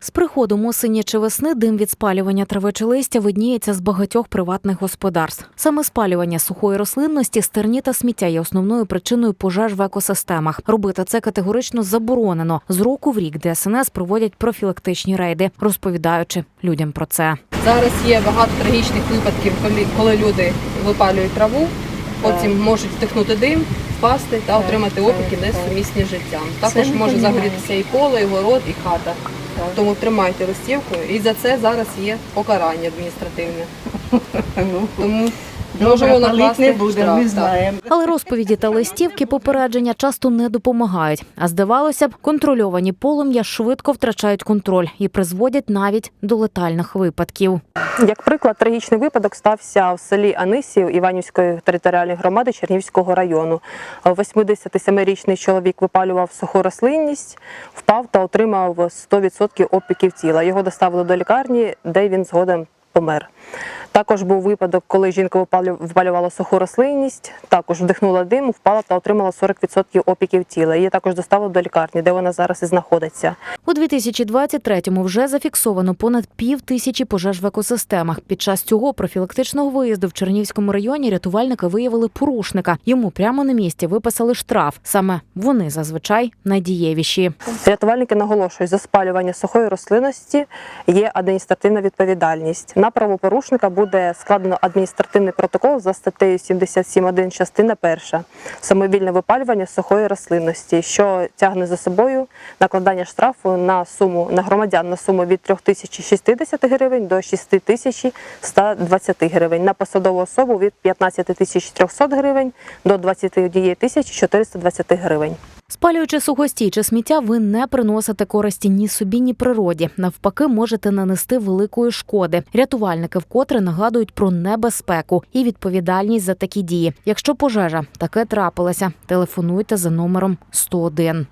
З приходом осені чи весни дим від спалювання трави чи листя видніється з багатьох приватних господарств. Саме спалювання сухої рослинності, стерні та сміття є основною причиною пожеж в екосистемах. Робити це категорично заборонено. З року в рік ДСНС проводять профілактичні рейди, розповідаючи людям про це. Зараз є багато трагічних випадків, коли, люди випалюють траву, потім можуть вдихнути дим, впасти та отримати опіки десь сумісні з життям. Також може загорітися і поле, і город, і хата. Тому тримайте листівку, і за це зараз є покарання адміністративне. Тому можемо накласти не будемо, штраф, ми знаємо. Але розповіді та листівки попередження часто не допомагають. А здавалося б, контрольовані полум'я швидко втрачають контроль і призводять навіть до летальних випадків. Як приклад, трагічний випадок стався в селі Анисів Іванівської територіальної громади Чернівського району. 87-річний чоловік випалював суху рослинність, впав та отримав 100% опіків тіла. Його доставили до лікарні, де він згодом помер. Також був випадок, коли жінка випалю- випалювала суху рослинність, також вдихнула дим, впала та отримала 40% опіків тіла. Її також доставили до лікарні, де вона зараз і знаходиться. У 2023-му вже зафіксовано понад пів тисячі пожеж в екосистемах. Під час цього профілактичного виїзду в Чернівському районі рятувальники виявили порушника. Йому прямо на місці виписали штраф. Саме вони зазвичай найдієвіші. Рятувальники наголошують, за спалювання сухої рослинності є адміністративна відповідальність. На правопорушника буде складено адміністративний протокол за статтею 77.1 частина 1 самовільне випалювання сухої рослинності, що тягне за собою накладання штрафу на суму на громадян на суму від 3060 гривень до 6120 гривень, на посадову особу від 15300 гривень до 21 420 гривень. Спалюючи сухостій чи сміття, ви не приносите користі ні собі, ні природі. Навпаки, можете нанести великої шкоди. Рятувальники вкотре нагадують про небезпеку і відповідальність за такі дії. Якщо пожежа таке трапилася, телефонуйте за номером 101.